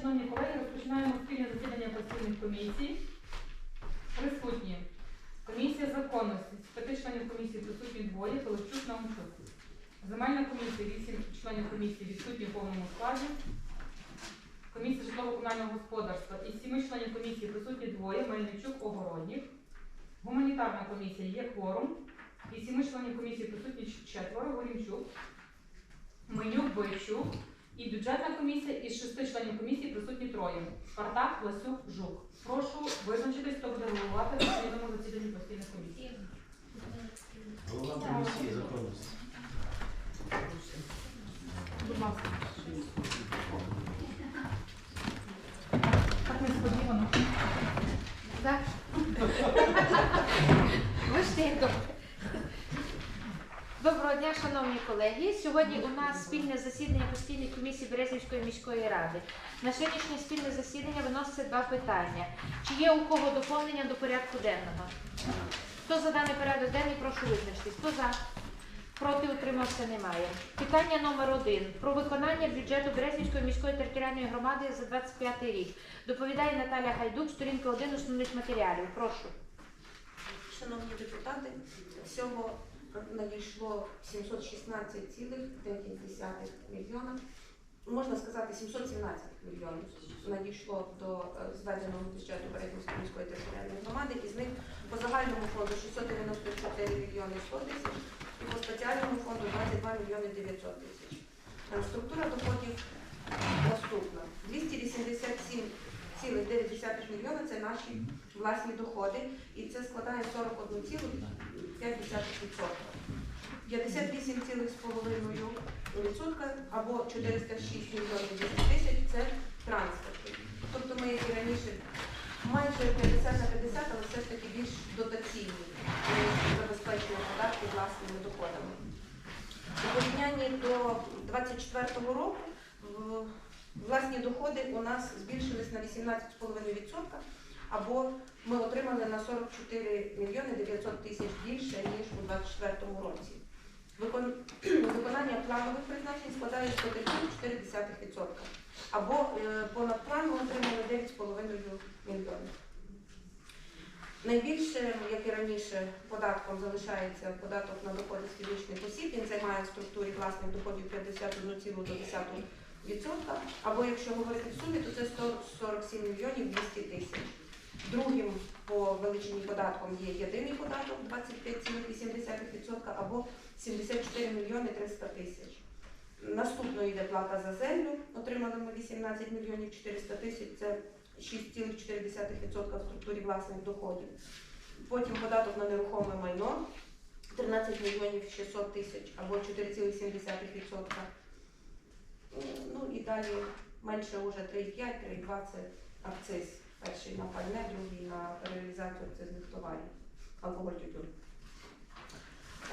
шановні колеги, розпочинаємо спільне засідання постійних комісій. Присутні. Комісія законності. З п'яти членів комісії присутні двоє, Пилипчук Наумчук. Земельна комісія, вісім членів комісії відсутні в повному складі. Комісія житлово-комунального господарства із сіми членів комісії присутні двоє, Мельничук, Огороднік. Гуманітарна комісія є кворум. Із сіми членів комісії присутні четверо, Горінчук, Менюк, Бойчук. І бюджетна комісія із шести членів комісії присутні троє. Спартак, Ласюк, Жук. Прошу визначитись, хто буде головувати на відомому засіданні постійних комісій. Голова комісії законності. Будь ласка. Так несподівано. Так. Добре. Доброго дня, шановні колеги. Сьогодні у нас спільне засідання постійної комісії Березнівської міської ради. На сьогоднішнє спільне засідання виноситься два питання. Чи є у кого доповнення до порядку денного? Хто за даний порядок денний, прошу визначитись. Хто за? Проти утримався немає. Питання номер один про виконання бюджету Березнівської міської територіальної громади за 25 рік. Доповідає Наталя Гайдук, сторінка 1 основних матеріалів. Прошу. Шановні депутати, всього надійшло 716,9 мільйона. Можна сказати, 717 мільйонів надійшло до е, зведеного бюджету Берегівської міської територіальної громади, із них по загальному фонду 694 мільйони 100 тисяч і по спеціальному фонду 22 мільйони 900 тисяч. Структура доходів наступна. 287,9 мільйона це наші власні доходи, і це складає 41,5%. 58,5% або 406 мільйонів 200 тисяч це транспорти. Тобто ми, як і раніше, майже 50 на 50, але все ж таки більш дотаційні. Забезпечуємо податки власними доходами. У порівнянні до 2024 року власні доходи у нас збільшились на 18,5%, або ми отримали на 44 мільйони 900 тисяч більше, ніж у 2024 році. Викон- Виконання планових призначень складає 103,4%, або е, понад план ми отримали 9,5 мільйонів. Найбільше, як і раніше, податком залишається податок на доходи з фізичних осіб. Він займає в структурі власних доходів 51,2%, або якщо говорити в сумі, то це 147 мільйонів 200 тисяч. Другим по величині податком є єдиний податок 25,8% або 74 мільйони 300 тисяч. Наступно йде плата за землю, отримали ми 18 мільйонів 400 тисяч, це 6,4% в структурі власних доходів. Потім податок на нерухоме майно 13 мільйонів 600 тисяч або 4,7%. Ну і далі менше вже 3,5, 3,2 це акциз. Перший на пальне, другий на реалізацію акцизних товарів, алкоголь тютюн.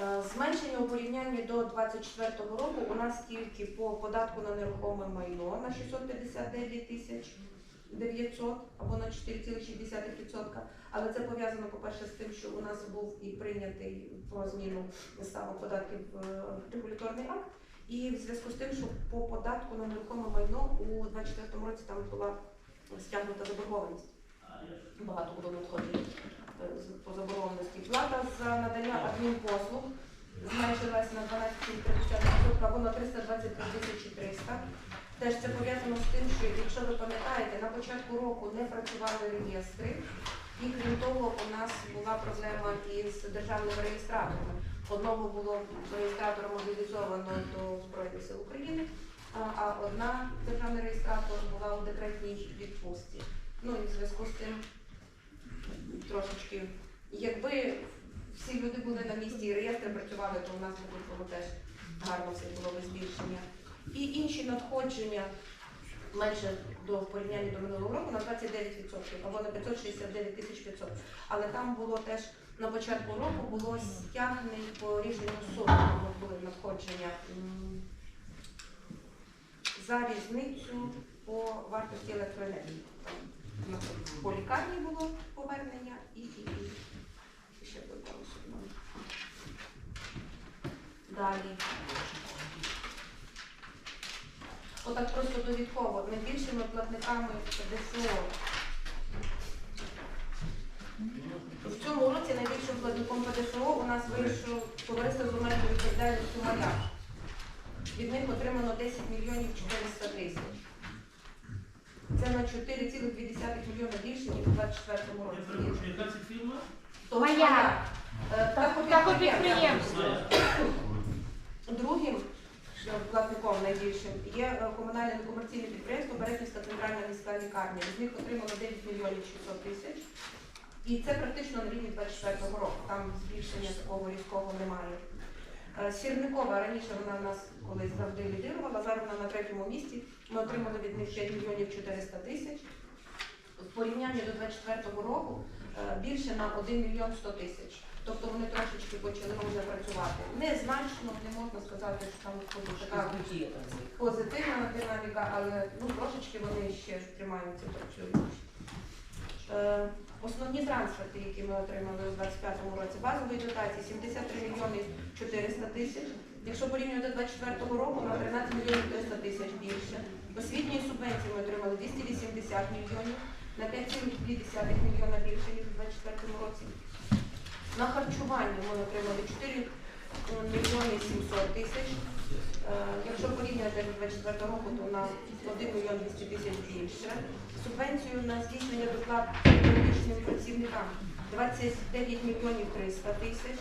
Е, Зменшення у порівнянні до 2024 року у нас тільки по податку на нерухоме майно на 659 тисяч 900 або на 4,6%. Але це пов'язано, по-перше, з тим, що у нас був і прийнятий про зміну ставок податків регуляторний акт. І в зв'язку з тим, що по податку на нерухоме майно у 2024 році там була стягнута заборгованість. Багато було надходжень е, по заборгованості. Плата за надання адмінпослуг зменшилась на 12,3% або на 322 тисячі 300. Теж це пов'язано з тим, що якщо ви пам'ятаєте, на початку року не працювали реєстри, і крім того, у нас була проблема із державними реєстраторами. Одного було реєстратора мобілізовано до Збройних сил України, а, одна державний реєстратор була у декретній відпустці. Ну і в зв'язку з тим трошечки, якби всі люди були на місці і реєстри працювали, то у нас було теж гарно все було би збільшення. І інші надходження менше до в порівнянні до минулого року на 29% або на 569 тисяч 500. Але там було теж на початку року було стягнень по рішенню суду, були надходження за різницю по вартості електроенергії. По лікарні було повернення і, і, і ще додалося. Далі. отак просто довідково, найбільшими платниками ДФО. В цьому році найбільшим платником ПДФО у нас вийшло товариство з обмеженою відповідальністю «Маяк». Від них отримано 10 мільйонів 400 тисяч. Це на 4,2 мільйона більше, ніж у 24 році. Яка це фірма? То «Маяк». Е, Так, от підприємство. Другим е, платником найбільшим є е, комунальне некомерційне підприємство Березнівська центральна міська лікарня. З них отримано 9 мільйонів 600 тисяч. І це практично на рівні 24 року. Там збільшення такого різкого немає. Е, Сірникова раніше вона в нас колись завжди лідирувала, зараз вона на третьому місці. Ми отримали від них 5 мільйонів 400 тисяч. В порівнянні до 24 року е, більше на 1 мільйон 100 тисяч. Тобто вони трошечки почали вже працювати. Незначно, не можна сказати, що там така позитивна динаміка, але ну, трошечки вони ще тримаються, працюють. Е, основні трансферти, які ми отримали у 2025 році, базової дотації 73 мільйони 400 тисяч. Якщо порівнювати до 2024 року, на 13 мільйонів 300 тисяч більше. Освітньої субвенції ми отримали 280 мільйонів, на 5,2 мільйона більше, ніж у 2024 році. На харчування ми отримали 4 мільйони 700 тисяч. Е, Якщо порівняти з 24 року, то на 1 мільйон 200 тисяч більше. Субвенцію на здійснення доплат педагогічним працівникам 29 мільйонів 300 тисяч.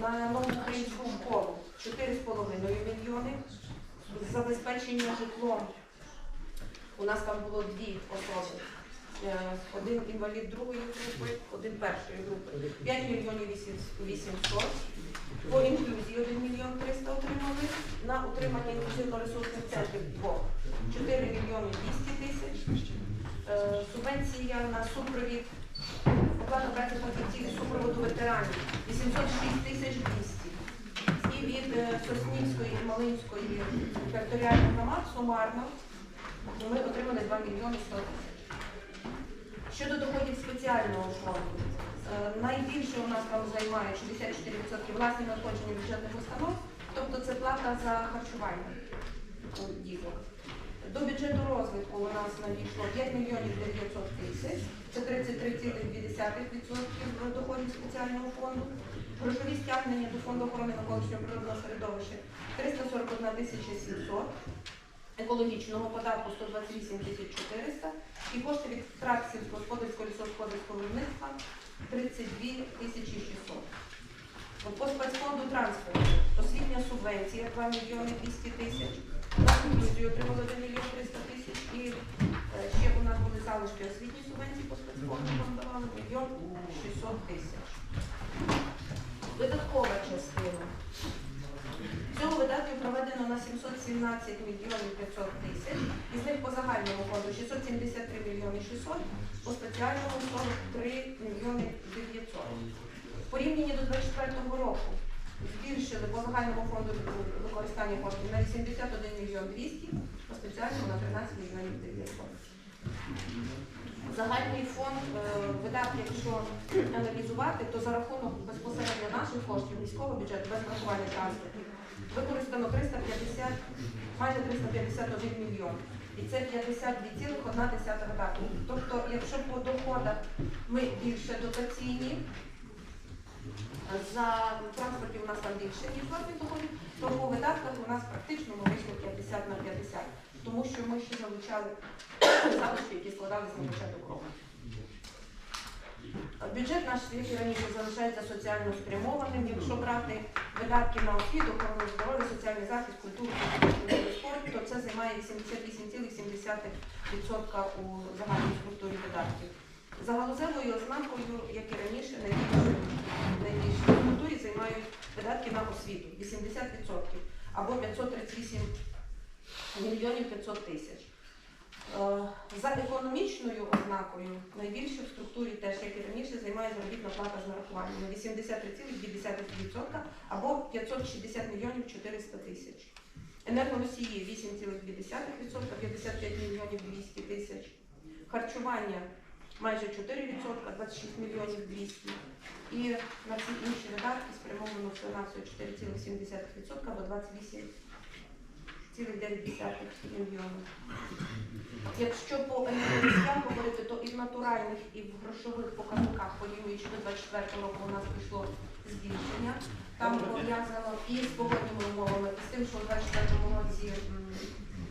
На нову українську школу 4,5 мільйони. Забезпечення житлом. У нас там було дві особи. Е, Один інвалід другої групи, один першої групи. 5 мільйонів 800. По інклюзії 1 мільйон 300 отримали. На утримання інклюзивно-ресурсних центрів двох 4 мільйони 200 тисяч. Е, Субвенція на супровід оплата праці фахівців супроводу ветеранів 806 тисяч 200. І від е, Соснівської і Малинської територіальних громад сумарно ми отримали 2 мільйони 100 тисяч. Щодо доходів спеціального фонду, е, найбільше у нас там займає 64% власні надходження бюджетних установ, тобто це плата за харчування діток. До бюджету розвитку у нас надійшло 5 мільйонів 900 тисяч, це 33,2% доходів спеціального фонду. Грошові стягнення до фонду охорони навколишнього природного середовища 341 тисяча 700 екологічного податку 128 тисяч 400 і кошти від втрат сільськогосподарського лісогосподарського виробництва 32 тисячі 600. По спецфонду транспорту освітня субвенція 2 мільйони 200 тисяч, інклюзію отримали 1 мільйон 300 тисяч і е, ще у нас були залишки освітньої субвенції по спецфонду, нам давали мільйон 600 тисяч. Видаткова частина. Всього видатків проведено на 717 мільйонів 500 тисяч, із них по загальному фонду 673 мільйони 600, по спеціальному 43 мільйони 900. В порівнянні до 2024 року збільшили по загальному фонду використання коштів на 81 мільйон 200, по спеціальному на 13 мільйонів 900. Загальний фонд е, видатків, якщо аналізувати, то за рахунок безпосередньо наших коштів міського бюджету без врахування транспортів використано 350, майже 351 мільйон. І це 52,1 видатку. Тобто, якщо по доходах ми більше дотаційні, за транспорті у нас там більше, ніж власних доходів, то по видатках у нас практично ми вийшло 50 на 50, тому що ми ще залучали залишки, які складалися на початок року. Бюджет наш, як і раніше, залишається соціально спрямованим. Якщо брати видатки на освіту, охорону здоров'я, соціальний захист, культуру, спорт, то це займає 88,7% у загальній структурі видатків. За галузевою ознакою, як і раніше, найбільше найбільшій структурі займають видатки на освіту 80% або 538 мільйонів 500 тисяч. Е, За економічною ознакою найбільше в структурі теж, як і раніше, займає заробітна плата з нарахуванням 83,2% або 560 мільйонів 400 тисяч. Енергоносії 8,2%, 55 мільйонів 200 тисяч. Харчування майже 4%, 26 мільйонів 200. І на всі інші видатки спрямовано всього 4,7% або 28 мільйона. Якщо по енергоносіям говорити, то і в натуральних, і в грошових показниках, порівнюючи до 24 року, у нас пішло збільшення. Там пов'язано і з погодними умовами, і з тим, що у 24 році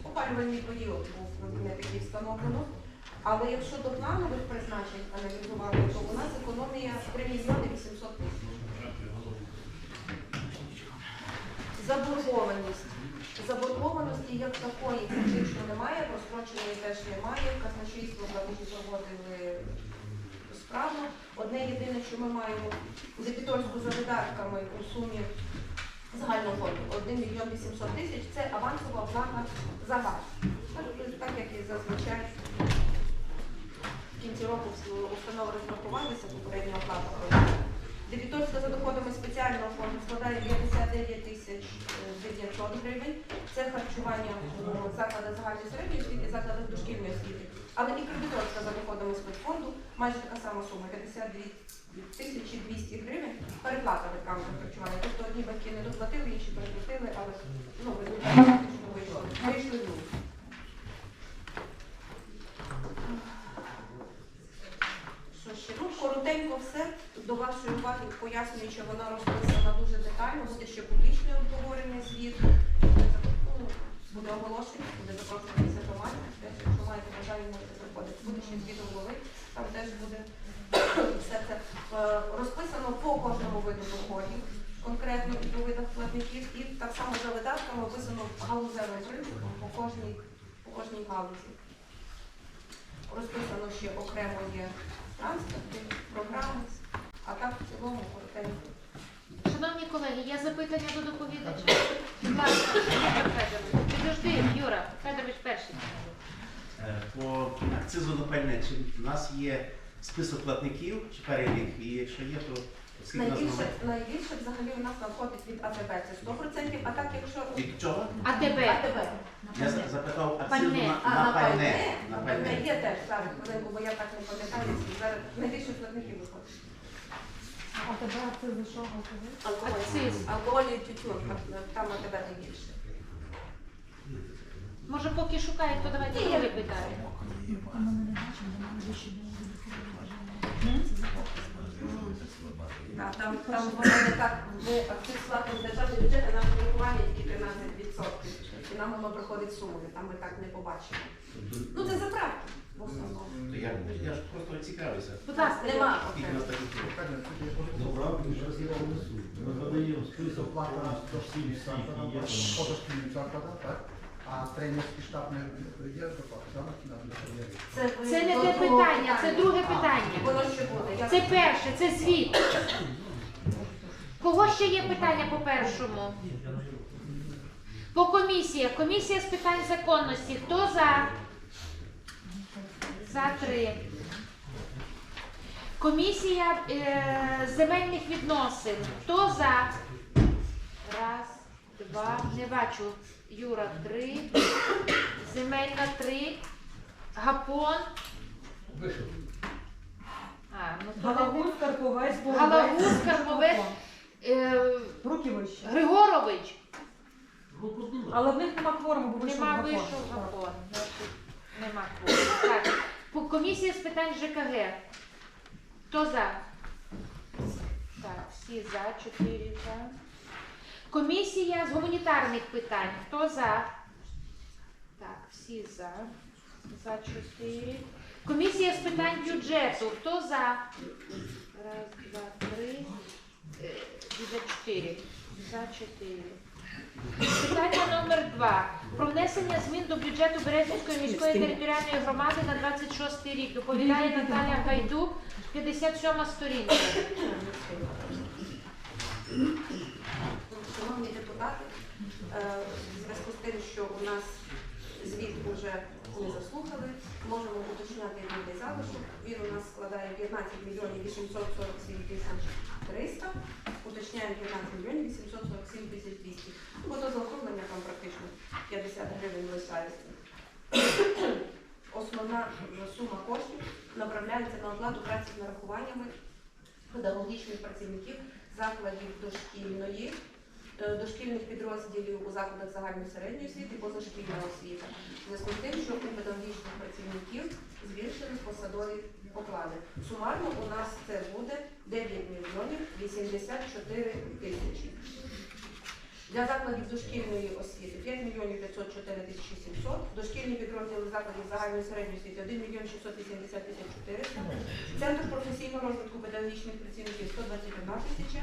опалювальний період був не такий встановлено. Але якщо до планових призначень аналізувати, то у нас економія 3 мільйони 800 тисяч. Заборгованість. Заборгованості як такої фактично немає, розстроченої теж немає. Казначейство завжди проводили справу. Одне єдине, що ми маємо дебіторську за видатками у сумі загального фонду 1 мільйон 800 тисяч це авансова оплата за газ. Так як і зазвичай в кінці року всі установи розрахувалися, оплата пройшла. Дебіторська за доходами спеціального фонду складає 59 тисяч е, 900 гривень. Це харчування у закладах загальної середньої освіти і закладах дошкільної освіти. Але і кредиторська за доходами спецфонду майже така сама сума 52 тисячі 200 гривень. Переплата батькам за харчування. Тобто одні батьки не доплатили, інші переплатили, але ну, в результаті фактично вийшло. Вийшли в нуль. Що ще? Ну, коротенько все. До вашої уваги пояснюю, що вона розписана дуже детально, буде ще публічне обговорення звіту. Ну, Буде оголошення, буде запрошуватися громадян. Якщо маєте бажання, можете приходити. Буде ще звіт голови, там теж буде все це е, розписано по кожному виду доходів, конкретно і по видах платників, і так само за видатками описано галузевим принципом по кожній, по кожній галузі. Розписано ще окремо є транспорти, програми, а так в цілому коротенько. Шановні колеги, є запитання до доповідача? Будь ласка, Юра Федорович. Підожди, Юра Федорович перший. Е, По акцизу на пальне, чи в нас є список платників чи перелік, і якщо є, то Найбільше, найбільше взагалі у нас надходить від АТБ, це 100%, а так якщо Від чого? А тебе? АТБ, Я за- запитав акцизу Пальне. на, а на на пальне. пальне, На пальне є теж, зараз хвилинку, бо я так не пам'ятаю, зараз найбільше платників виходить. А тебе це за що алкоголь? Алкоголь. Акциз. Алкоголь і тютюн, там- АТБ найбільше. Може, поки шукають, то давайте Ні, друге я- питання. Да, там, там воно не так, ми акциз платимо в державний бюджет, а наше нарахування тільки 13%. І нам воно приходить сумою, там ми так не побачимо. Ну це заправки в основному. То Я, я ж просто цікавився. Будь ласка, Нема Скільки окремо. нас таких є? Ми надаємо список на 107 107 скільки є. Заклади, так? А тренерський штаб не є тренерів. ви Це не те питання, це друге питання. Воно ще буде. Це перше, це звіт. Кого ще є питання по першому? По комісіях. Комісія з питань законності. Хто за? За три. Комісія е, земельних відносин. Хто за? Раз, два. Не бачу. Юра, три. Земельна три. Гапон. А, ну то не- Галагун, Карповець, Галагун, Карповець. Е. Григорович. Але в них нема кворуму, бо вийшов Нема закон. вийшов. Значить, Нема кворуму. Так. По- Комісія з питань ЖКГ. Хто за? Так, всі за, чотири за. Комісія з гуманітарних питань. Хто за? Так, всі за. За чотири. Комісія з питань бюджету. Хто за? Раз, два, три. Е, За чотири. За чотири. Питання номер два. Про внесення змін до бюджету Березівської міської територіальної громади на 26 рік. Доповідає Наталя Гайдук, 57 сторінка. Шановні депутати, е, в зв'язку з тим, що у нас звіт вже не заслухали, можемо уточняти рівний залишок. Він у нас складає 15 мільйонів 847 тисяч 300, уточняємо 15 мільйонів 847 тисяч 200. Ну, Бо то заокруглення там практично 50 гривень лишається. Основна сума коштів направляється на оплату праці з нарахуваннями педагогічних працівників закладів дошкільної дошкільних підрозділів у закладах загальної середньої освіти, позашкільна освіта. В зв'язку з тим, що у педагогічних працівників збільшили посадові оклади. Сумарно у нас це буде 9 мільйонів 84 тисячі. Для закладів дошкільної освіти 5 мільйонів 504 тисячі 700, дошкільні підрозділи закладів загальної середньої освіти 1 мільйон 680 тисяч 400, Центр професійного розвитку педагогічних працівників 121 тисяча,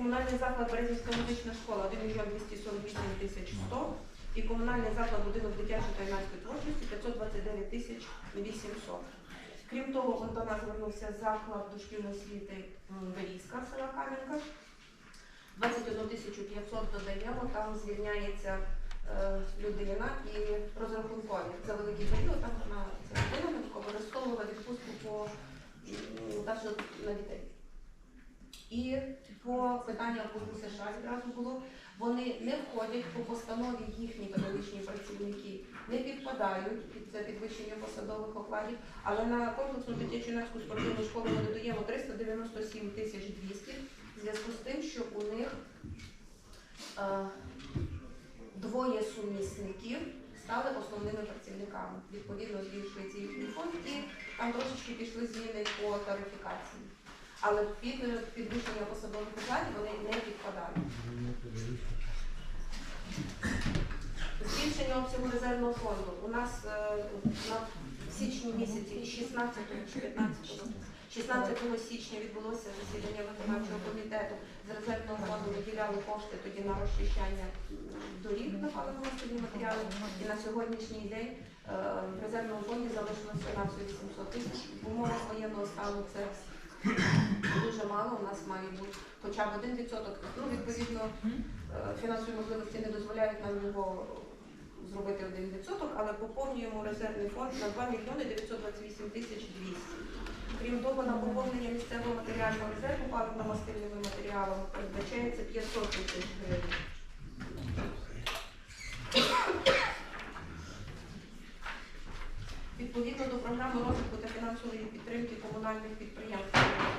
комунальний заклад Березівська музична школа 1 мільйон 248 тисяч 100 і комунальний заклад будинок дитячої та юнацької творчості 529 тисяч 800. Крім того, до нас звернувся заклад дошкільної освіти Берізька села Кам'янка. 21 тисячу 500 додаємо, там звільняється е, людина і розрахункові. Це великий період, там вона ця людина використовувала відпустку по на дітей. І по питанню по США відразу було, вони не входять по постанові їхні педагогічні працівники, не підпадають під це підвищення посадових окладів, але на комплексну дитячу спортивну школу ми додаємо 397 тисяч 200 в зв'язку з тим, що у них е, двоє сумісників стали основними працівниками. Відповідно, збільшується їхній фонд і там трошечки пішли зміни по тарифікації. Але під підвищення посадових окладів вони не підпадають. Збільшення обсягу резервного фонду. У нас е, на січні місяці 16 чи 15 16 січня відбулося засідання виконавчого комітету. З резервного фонду виділяли кошти тоді на розчищання доріг на паливно-мастильні матеріали. І на сьогоднішній день е, в резервному фонді залишилося на 800 тисяч. В умовах воєнного стану це дуже мало. У нас має бути хоча б 1%. Ну, відповідно, е, фінансові можливості не дозволяють нам його зробити 1%, але поповнюємо резервний фонд на 2 мільйони 928 тисяч 200. Крім того, на поповнення місцевого матеріального резерву паливно-мастильними матеріалами передбачається 500 тисяч гривень. Відповідно до програми розвитку та фінансової підтримки комунальних підприємств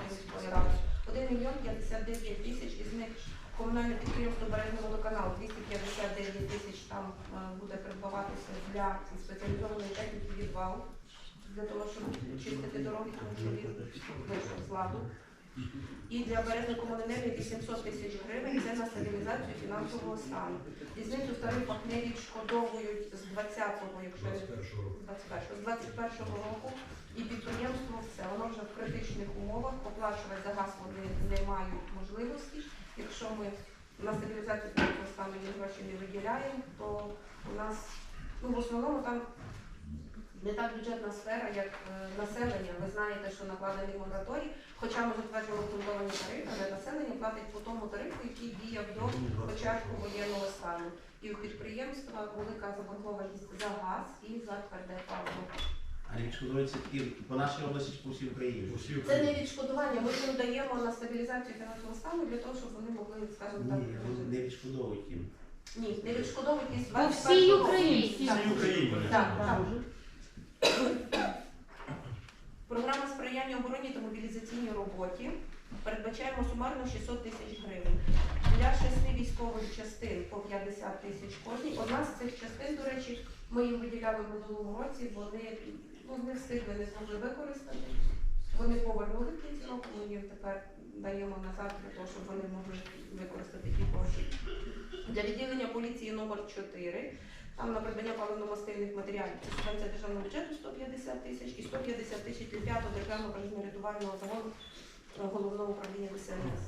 міської ради 1 мільйон 59 тисяч, із них комунальне підприємство Бережний водоканал 259 тисяч там е, буде придбаватися для спеціалізованої техніки відвал, для того, щоб чистити дороги, тому що він вийшов з ладу. І для березня комуненерії 800 тисяч гривень це на стабілізацію фінансового стану. Різницю в тарифах не відшкодовують з 20-го, якщо 21-го, з 21-го року. І підприємство все, воно вже в критичних умовах, оплачувати за газ вони не мають можливості. Якщо ми на стабілізацію стану їм гроші не виділяємо, то у нас ну, в основному там не так бюджетна сфера, як е, населення. Ви знаєте, що накладений мораторій, хоча ми затверджуємо фундовані тарифи, але населення платить по тому тарифу, який діяв до початку воєнного стану. І у підприємства велика заборгованість за газ і за тверде паливо. А відшкодовується тільки по нашій області чи по всій Україні? Це не відшкодування. Ми їм даємо на стабілізацію фінансового стану для того, щоб вони могли, скажімо так, Ні, вони не відшкодовують їм. ні, не відшкодовують із По всій 21-го. Україні. Так. Всій Україні. Так, так. Програма сприяння обороні та мобілізаційній роботі. Передбачаємо сумарно 600 тисяч гривень. Для шести військових частин по 50 тисяч кожній. Одна з цих частин, до речі, ми їм виділяли в минулому році, вони ну, не встигли, не змогли використати. Вони повернули кінці року, ми їм тепер даємо назад для того, щоб вони могли використати ті кошти. Для відділення поліції номер 4 там на придбання паливно-мастильних матеріалів це субвенція державного бюджету 150 тисяч і 150 тисяч для п'ятого державного рятувального загону е, головного управління ДСНС.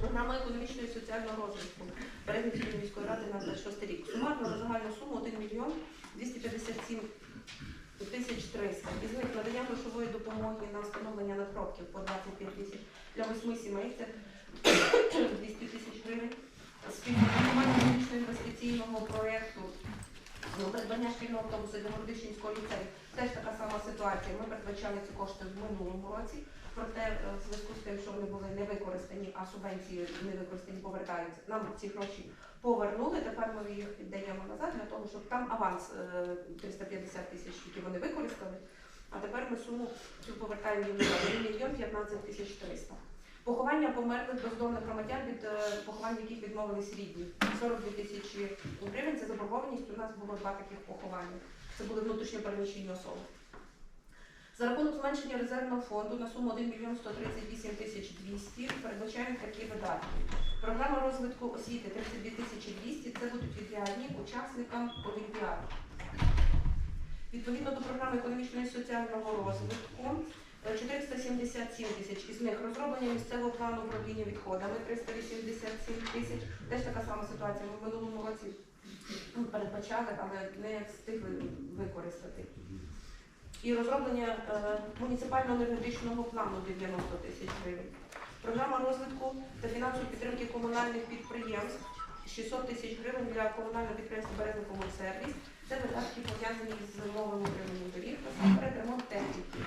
Програма економічного і соціального розвитку Березнівської міської ради на 26 рік. Сумарно на загальну суму 1 мільйон 257 тисяч 300. Із них надання грошової допомоги на встановлення надгробків по 25 тисяч для восьми сімей, це 200 тисяч гривень. Співфінансування медичного інвестиційного проєкту придбання шкільного автобуса для Городищенського ліцею. Теж така сама ситуація. Ми передбачали ці кошти в минулому році, проте е, в зв'язку з тим, що вони були не використані, а субвенції не використані повертаються. Нам ці гроші повернули. Тепер ми їх віддаємо назад для того, щоб там аванс е, 350 тисяч, які вони використали. А тепер ми суму цю повертаємо їм 1 мільйон 15 тисяч 300. Поховання померлих бездомних громадян від е, поховань, яких відмовились рідні. 42 тисячі гривень. Це заборгованість. У нас було два таких поховання. Це були внутрішньо переміщені особи. За рахунок зменшення резервного фонду на суму 1 мільйон 138 тисяч 200 передбачаємо такі видатки. Програма розвитку освіти 32 тисячі 200 це будуть відрядні учасникам олімпіади. Відповідно до програми економічного і соціального розвитку е, 477 тисяч, із них розроблення місцевого плану управління відходами 387 тисяч. Теж така сама ситуація. Ми в минулому році ну, передбачали, але не встигли використати. І розроблення е, муніципального енергетичного плану 90 тисяч гривень. Програма розвитку та фінансової підтримки комунальних підприємств 600 тисяч гривень для комунального підприємства Березний комунсервіс. Це видатки пов'язані з новими утриманням доріг, насамперед ремонт техніки,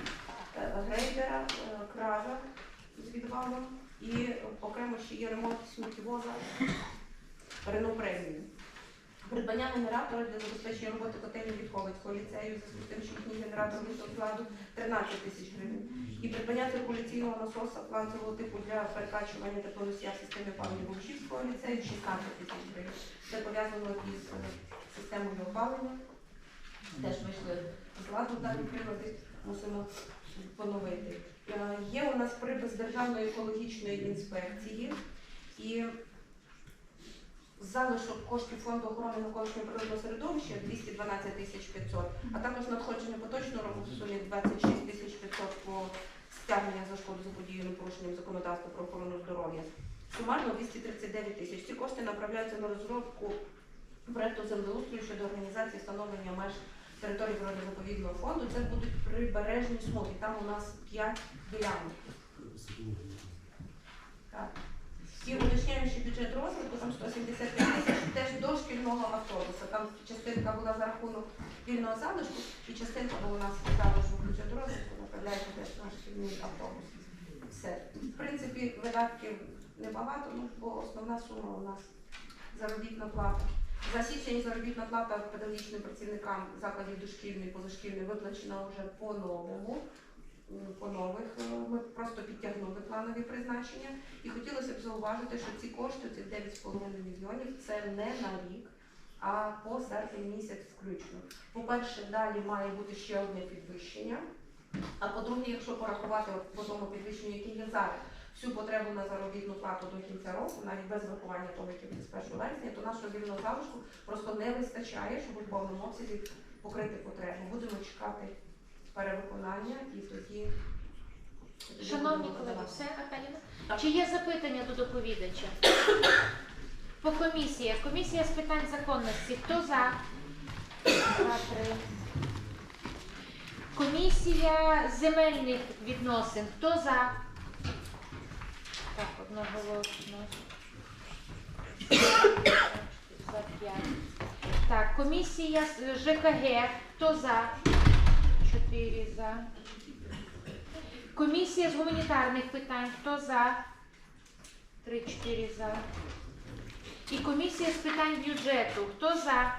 Е, грейдера, е, кража з відвалом і окремо ще є ремонт сміттєвоза Рено премію. Придбання генератора для забезпечення роботи котельні Вітковицького ліцею за тим, що їхній генератор вийшов складу 13 тисяч гривень. І придбання циркуляційного насоса фланцевого типу для перекачування теплоносія в системі опалення Богушівського ліцею 16 тисяч гривень. Це пов'язано із е, системою опалення. Теж вийшли з ладу дані прилади, мусимо поновити. Е, Є у нас припис Державної екологічної інспекції і залишок коштів фонду охорони навколишнього природного середовища 212 тисяч 500, а також надходження поточного року в сумі 26 тисяч 500 по стягнення за шкоду заподіяним порушенням законодавства про охорону здоров'я. Сумарно 239 тисяч. Ці кошти направляються на розробку проекту землеустрою щодо організації встановлення меж території природно-заповідного фонду. Це будуть прибережні смуги. Там у нас 5 ділянок. Так. І уточняючи бюджет розвитку, там 175 тисяч теж до шкільного автобуса. Там частинка була за рахунок вільного залишку, і частинка була у нас залишок бюджету розвитку, направляється теж на шкільний автобус. Все. В принципі, видатків небагато, ну, бо основна сума у нас заробітна плата. За заробітна плата педагогічним працівникам закладів дошкільної, позашкільної виплачена вже по-новому. По нових е, ми просто підтягнули планові призначення. І хотілося б зауважити, що ці кошти, ці 9,5 мільйонів, це не на рік, а по серпень місяць включно. По-перше, далі має бути ще одне підвищення. А по-друге, якщо порахувати по тому підвищенню, яке є зараз, всю потребу на заробітну плату до кінця року, навіть без врахування того, яке буде з 1 вересня, то нашого вільного залишку просто не вистачає, щоб у повному обсязі покрити потребу. Будемо чекати перевиконання і тоді. Шановні колеги, все, Наталіна? Чи є запитання до доповідача? По комісії. Комісія з питань законності. Хто за? Два, три. Комісія земельних відносин. Хто за? Так, одноголосно. За п'ять. Так, комісія з ЖКГ. Хто за? Чотири за. Комісія з гуманітарних питань. Хто за? Три-чотири за. І комісія з питань бюджету. Хто за?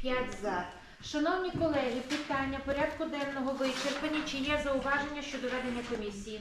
П'ять за. Шановні колеги, питання порядку денного вичерпані. Чи є зауваження щодо ведення комісії?